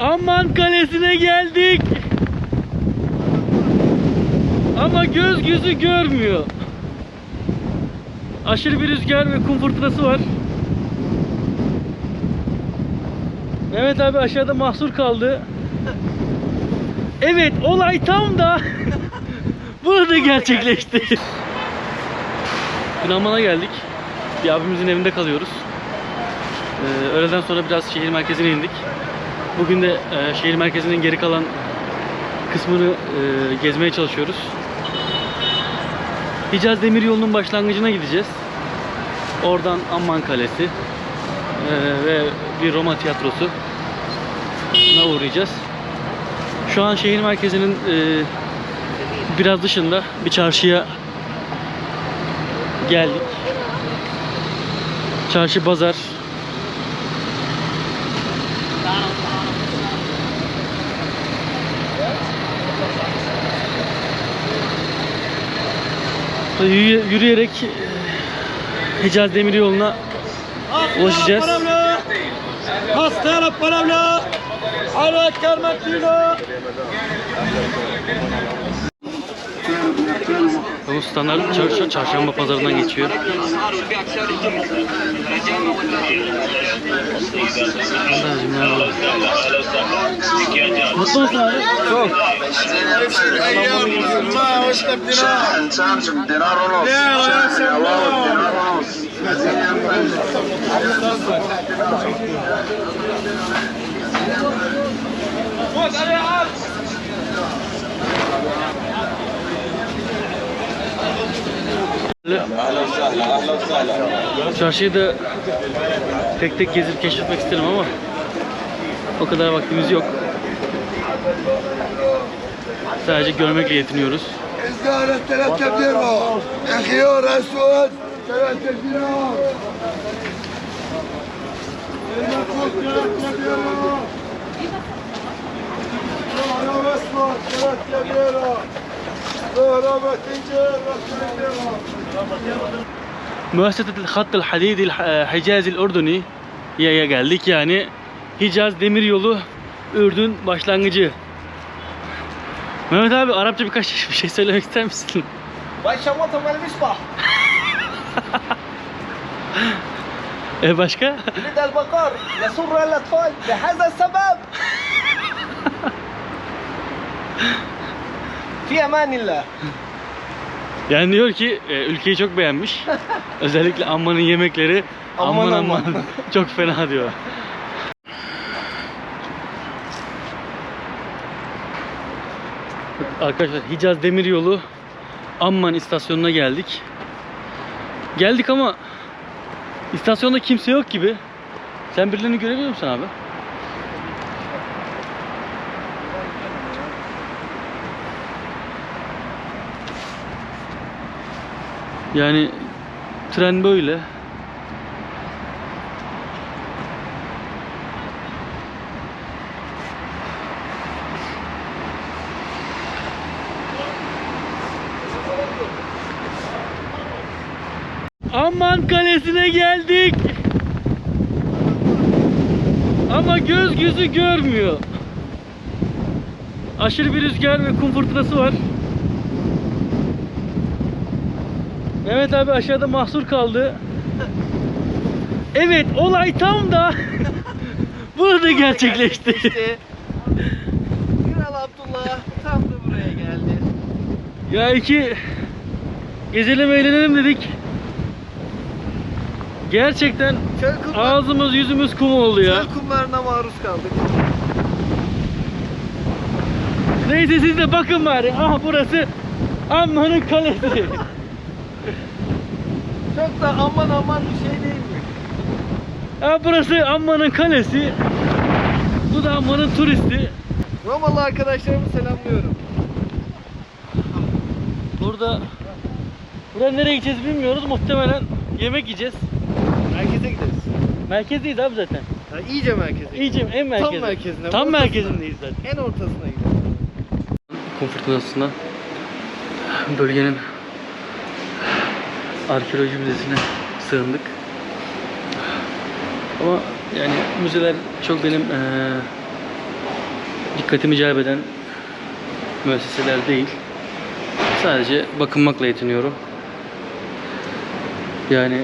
Amman Kalesi'ne geldik. Ama göz gözü görmüyor. Aşırı bir rüzgar ve kum fırtınası var. Mehmet abi aşağıda mahsur kaldı. Evet olay tam da burada gerçekleşti. Dün Amman'a geldik. Bir abimizin evinde kalıyoruz. Ee, öğleden sonra biraz şehir merkezine indik. Bugün de e, şehir merkezinin geri kalan kısmını e, gezmeye çalışıyoruz. Hicaz Demiryolu'nun başlangıcına gideceğiz. Oradan Amman Kalesi e, ve bir Roma tiyatrosu uğrayacağız. Şu an şehir merkezinin e, biraz dışında bir çarşıya geldik. Çarşı pazar. Yürüyerek e, Hicaz Demiryolu'na ulaşacağız. Hastane paravla. Ara Kermetino. Bu standart çarşı, çarşamba pazarından geçiyor. Mutlu musun çok. Çarşıyı da tek tek gezip keşfetmek isterim ama o kadar vaktimiz yok. Sadece görmekle yetiniyoruz. الزهرة ثلاثة دينار خيار أسود ثلاثة دينار المفروض ثلاثة دينار زهرة أسود ثلاثة دينار زهرة بتنجر ثلاثة دينار Müesseset Hattıl Hadidi Hicazi Ürdünü ya geldik yani Hicaz Demiryolu Ürdün başlangıcı. Mehmet abi Arapça birkaç bir şey söylemek ister misin? Başşamata vel misbah. E başka? Lid el bakar, lesurra el atfal, lehaza sebep. Fi emanillah. Yani diyor ki e, ülkeyi çok beğenmiş. Özellikle Amman'ın yemekleri aman aman, aman. çok fena diyor. Arkadaşlar Hicaz Demiryolu Amman istasyonuna geldik. Geldik ama istasyonda kimse yok gibi. Sen birilerini görebiliyor musun abi? Yani tren böyle. Amman Kalesi'ne geldik. Ama göz gözü görmüyor. Aşırı bir rüzgar ve kum fırtınası var. Mehmet abi aşağıda mahsur kaldı. Evet olay tam da burada gerçekleşti. Kral Abdullah tam da buraya geldi. Ya iki gezelim eğlenelim dedik. Gerçekten Çöl, kumlar, ağzımız yüzümüz kum oldu ya. çöl kumlarına maruz kaldık. Neyse siz de bakın bari. Aha burası Amman'ın kalesi. Çok da aman aman bir şey değil mi? Ha burası Amman'ın kalesi. Bu da Amman'ın turisti. Romalı arkadaşlarımı selamlıyorum. Burada Burada nereye gideceğiz bilmiyoruz. Muhtemelen yemek yiyeceğiz. Merkeze gideriz. Merkezdeyiz abi zaten. Ha, iyice merkeze. İyice en merkezde. merkezinde, Tam ortasında. merkezindeyiz zaten. En ortasına gidelim. Kum fırtınasında bölgenin arkeoloji müzesine sığındık. Ama yani müzeler çok benim eee, dikkatimi celbeden müesseseler değil. Sadece bakınmakla yetiniyorum. Yani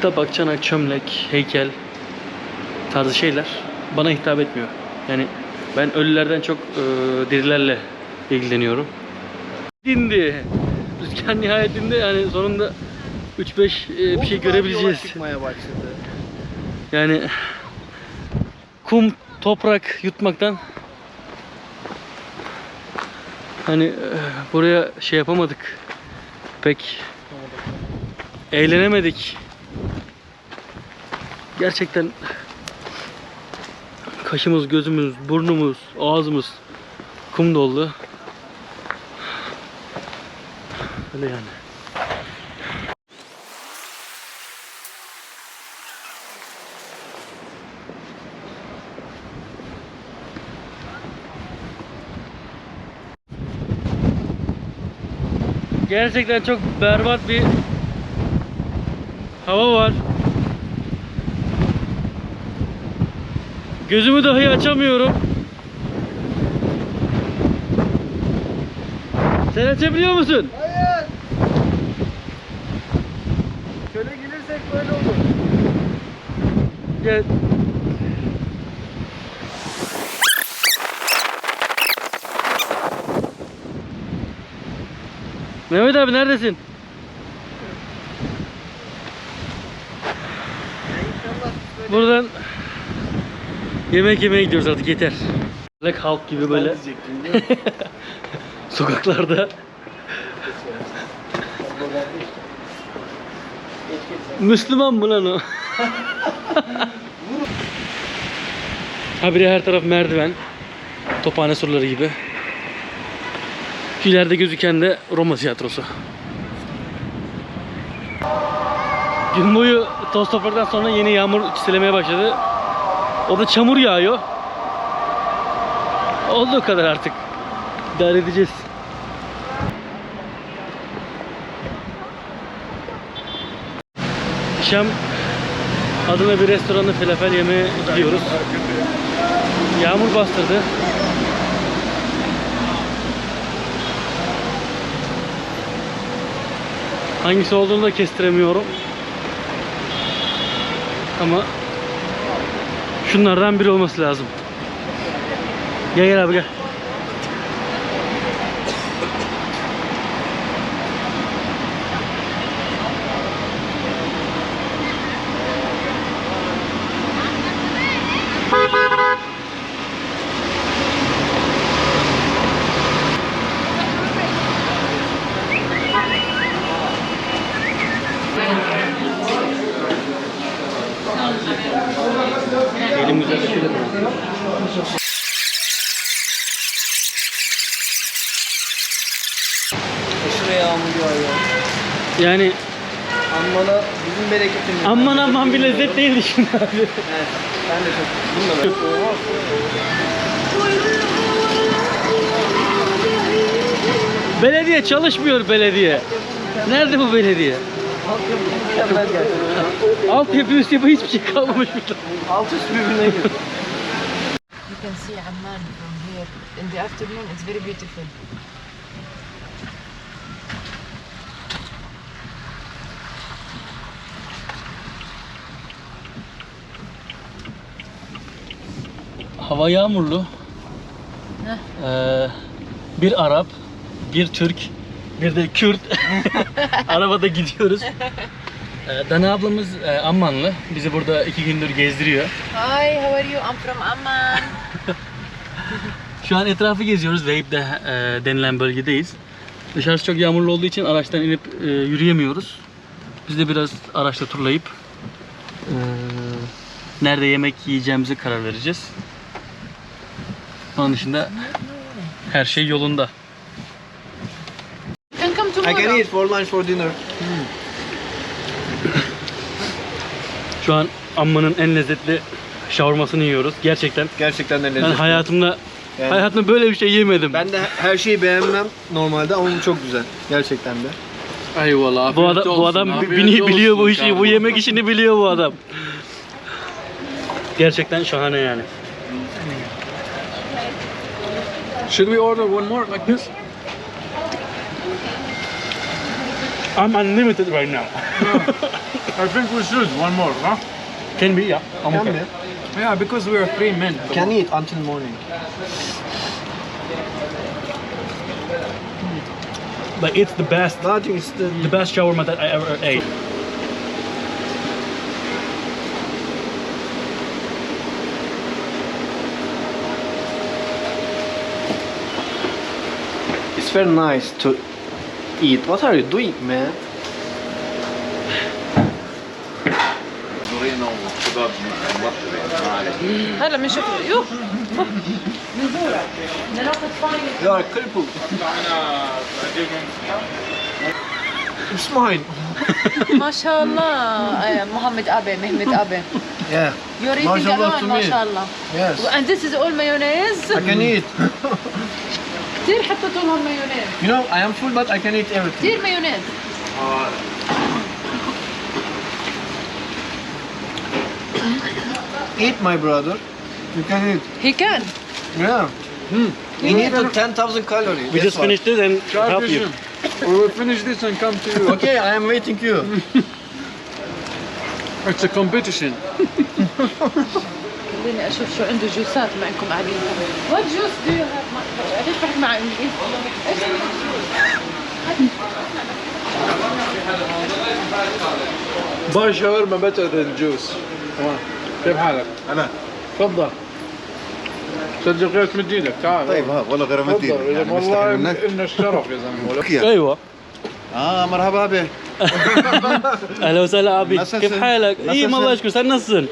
tabak, çanak, çömlek, heykel tarzı şeyler bana hitap etmiyor. Yani ben ölülerden çok e, dirilerle ilgileniyorum. Dindi. Rüzgar nihayetinde yani sonunda 3-5 e, bir şey görebileceğiz. Çıkmaya başladı. Yani kum, toprak yutmaktan hani e, buraya şey yapamadık. Pek eğlenemedik. Gerçekten kaşımız, gözümüz, burnumuz, ağzımız kum doldu. Öyle yani. Gerçekten çok berbat bir hava var. Gözümü dahi açamıyorum. Sen açabiliyor musun? Hayır. Şöyle gelirsek böyle olur. Gel. Mehmet abi neredesin? Buradan yemek yemeye gidiyoruz artık yeter. Black Hulk gibi böyle sokaklarda. Müslüman mı lan o? Habire her taraf merdiven. Tophane surları gibi. Şu ileride gözüken de Roma tiyatrosu. Gün boyu toz topraktan sonra yeni yağmur çiselemeye başladı. O da çamur yağıyor. Olduğu kadar artık. İdare edeceğiz. Akşam adına bir restoranda falafel yemeye gidiyoruz. Yağmur bastırdı. Hangisi olduğunu da kestiremiyorum. Ama şunlardan biri olması lazım. Gel gel abi gel. Yani Ammana bizim bereketimiz. aman aman bir lezzet değildi şimdi abi. Evet. Ben de çok. Bununla ben. Belediye çalışmıyor belediye. Nerede bu belediye? Mükemmel gerçekten. Altyapı üst yapı hiçbir şey kalmamış burada. Alt üst birbirine girdi. You can see Amman from here. In the afternoon, it's very beautiful. Hava yağmurlu. Ee, bir Arap, bir Türk, bir de Kürt. Arabada gidiyoruz. Ee, Dana ablamız e, Ammanlı. Bizi burada iki gündür gezdiriyor. Hi, how are you? I'm from Amman. Şu an etrafı geziyoruz. Veyip'de e, denilen bölgedeyiz. Dışarısı çok yağmurlu olduğu için araçtan inip e, yürüyemiyoruz. Biz de biraz araçla turlayıp e, nerede yemek yiyeceğimize karar vereceğiz. Onun dışında her şey yolunda. Can come I can tomorrow. eat for lunch for dinner. Şu an Amman'ın en lezzetli şavurmasını yiyoruz. Gerçekten. Gerçekten de Ben lezzetli. hayatımda Yani hayatımda böyle bir şey yemedim. Ben de her şeyi beğenmem normalde ama bu çok güzel. Gerçekten de. Eyvallah. bu adam bu adam bili- biliyor bu işi, bu yemek işini biliyor bu adam. Gerçekten şahane yani. Should we order one more like this? I'm unlimited right now. I think we should one more, huh? Can be, yeah. I'm Can okay. be. Yeah, because we are three men. Can eat until morning. But it's the best, That is the the best shawarma that I ever ate. very nice to eat. What are you doing, man? زورينا وشباب مبطلين معلش هلا بنشوف يوه بنزورك بدنا ناخذ فاين You are crippled. It's mine. ما شاء الله آه، محمد ابي مهمد ابي Yeah. You're ما eating شاء الله alone to ما me. شاء الله Yes. and this is all mayonnaise I can eat. كثير حطيتوا لهم مايونيز You know, I am full, but I can eat everything. كثير مايونيز Eat, my brother. You can eat. he can Yeah. You need to 10,000 calories. We That's just why. finished it and help you. We will finish this and come to you. Okay, I am waiting you. It's a competition. خليني أشوف شو عنده جوسات ما انكم قاعدين وات جوس دو يو هاف ما قاعدين بحكي مع امي باي شاورما بتر الجوس كيف حالك؟ أنا. تفضل. صدق غير تمد لك تعال. طيب ها والله غير مدي لك يعني والله انه الشرف يا زلمة. أيوة. أيوه. آه مرحبا بك أهلا وسهلا عبي كيف حالك؟ اي ما اشكر صار نصن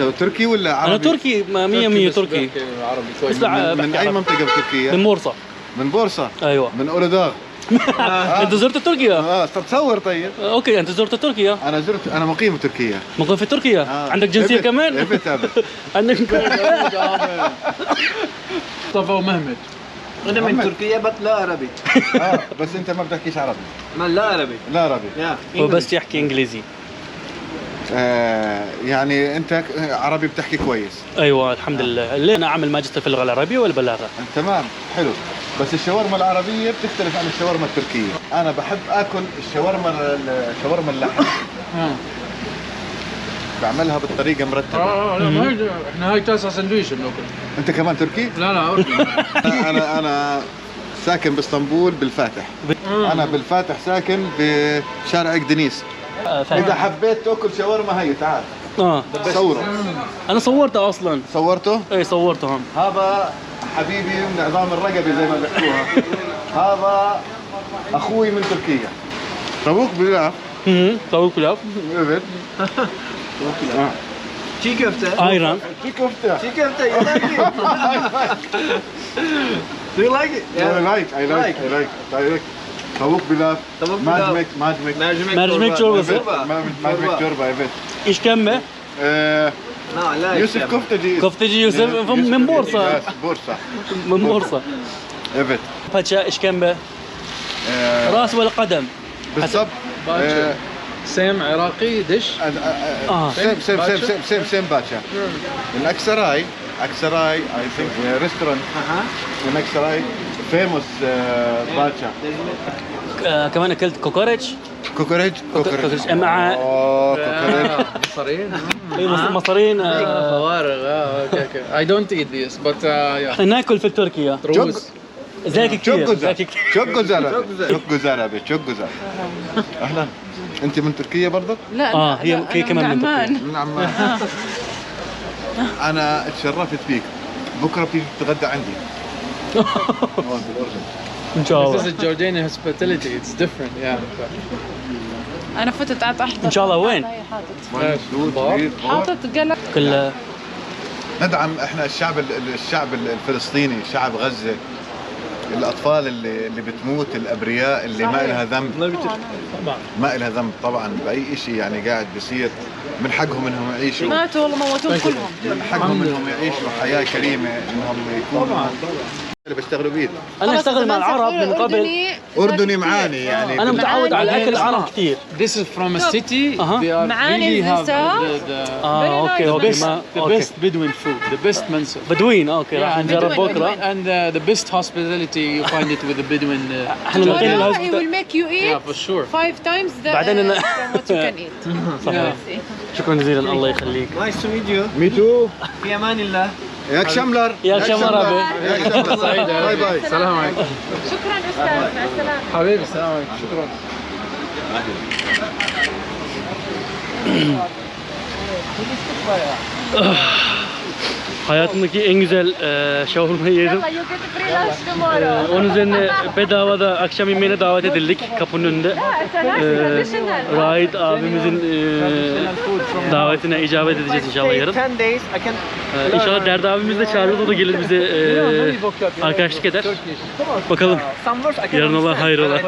انت تركي ولا عربي؟ أنا تركي 100 100 بس تركي بحكي عربي شوي. بس لا من, من أي. منطقة بتركيا؟ من بورصة من بورصة أيوه من اولوداغ أنت زرت تركيا؟ آه طب تصور طيب أوكي أنت زرت تركيا أنا زرت أنا مقيم بتركيا مقيم في تركيا آه. عندك جنسية إبت- كمان؟ إبت أبت. عندك مصطفى ومهمد. أنا من. تركيا but لا عربي. آه بس أنت ما بتحكيش عربي ما لا عربي. لا عربي. هو بس يحكي إنجليزي آه يعني انت عربي بتحكي كويس. أيوه الحمد لله. ليه أنا اعمل ماجستير في اللغة العربية والبلاغة؟ تمام حلو. بس الشاورما العربية بتختلف عن الشاورما التركية. أنا بحب آكل الشاورما الشاورما اللحم آه. بعملها بالطريقة مرتبة. آه لا ما هي إحنا هاي تاسع سندويش بناكل. أنت كمان تركي؟ لا لا. أنا أنا, أنا ساكن بإسطنبول بالفاتح. أنا بالفاتح ساكن بشارع قدنيس فاهم. إذا حبيت تأكل شاورما هي تعال. آه. صوره. أنا صورته أصلا. صورته؟ اي صورته هم. هذا حبيبي من عظام الرقبة زي ما بيحكوها. هذا أخوي من تركيا. طبوق بالله أها طاووق كلاب ابد Çiğ köfte. أيران. في كفتة. Çiğ köfte. You like it? Do you like it? I like I like I like I like Tavuk pilav, Tavuk pilav, mercimek, mercimek, mercimek, mercimek çorbası, mercimek, mercimek, mercimek çorba evet. İşkembe. Ee, Yusuf köfteci. Köfteci Yusuf من بورصة. بورصة. من بورصة. Evet. Paça, işkembe. راس ولا قدم؟ بالضبط. سام عراقي دش آه. سام سام سام سام سام سام باتشا من اكسراي اكسراي اي ثينك ريستورانت من اكسراي فيموس باتشا uh, آه، كمان أكلت كوكوريتش. كوكوريتش؟ كوكوريتش. مع مصريين مصريين فوارغ. اي دونت ايت ذيس بس ناكل في تركيا. روز. زيك كثير شوك جزر. شوك جزر. شوك جزر. أهلا. أنت من تركيا برضك؟ لا آه هي كمان من عمان. من عمان. آه. أنا اتشرفت فيك. بكرة بتيجي تتغدى عندي. ان شاء This is الله a Jordanian hospitality. It's different. Yeah. أنا فتت قعدت أحضر. إن شاء الله وين؟ هاي حاطط قلق كل ندعم إحنا الشعب ال- الشعب الفلسطيني شعب غزة. الأطفال اللي اللي بتموت الأبرياء اللي ما. لها ذنب. طبعا. ما لها ذنب طبعا بأي شيء يعني قاعد بيصير. من حقهم إنهم يعيشوا. ماتوا والله موتوهم كلهم. من حقهم إنهم يعيشوا حياة كريمة إنهم يكونوا طبعا. اللي بيشتغلوا بيد أنا أشتغل مع العرب من قبل أردني معاني يعني أنا متعود على أكل العرب كثير This is from a city. They are معاني really have النساء. the, the, آه أوكي. أوكي the best Bedouin food, the best منسف. بدوين أوكي راح Yeah, نجرب بكرة. And uh, the best hospitality you find it with the Bedouin. Uh, إحنا Tomorrow لقينا he will make you yeah, eat for sure. five times the بعدين from what you can eat. صحيح شكرا جزيلا الله يخليك Nice to meet you. مي تو في أمان الله. İyi akşamlar. İyi akşamlar abi. İyi akşamlar. Bay bay. Selam aleyküm. Şükran üstadım. Selam. Habibi selam aleyküm. Şükran. Konuştuk bayağı. Ah. Hayatımdaki en güzel e, şavurmayı yedim. E, onun üzerine bedavada akşam yemeğine davet edildik kapının önünde. E, Rahit abimizin e, davetine icabet edeceğiz inşallah yarın. E, inşallah Derdi abimiz de çağırırız da gelir bize e, arkadaşlık eder. Bakalım yarın ola hayır ola.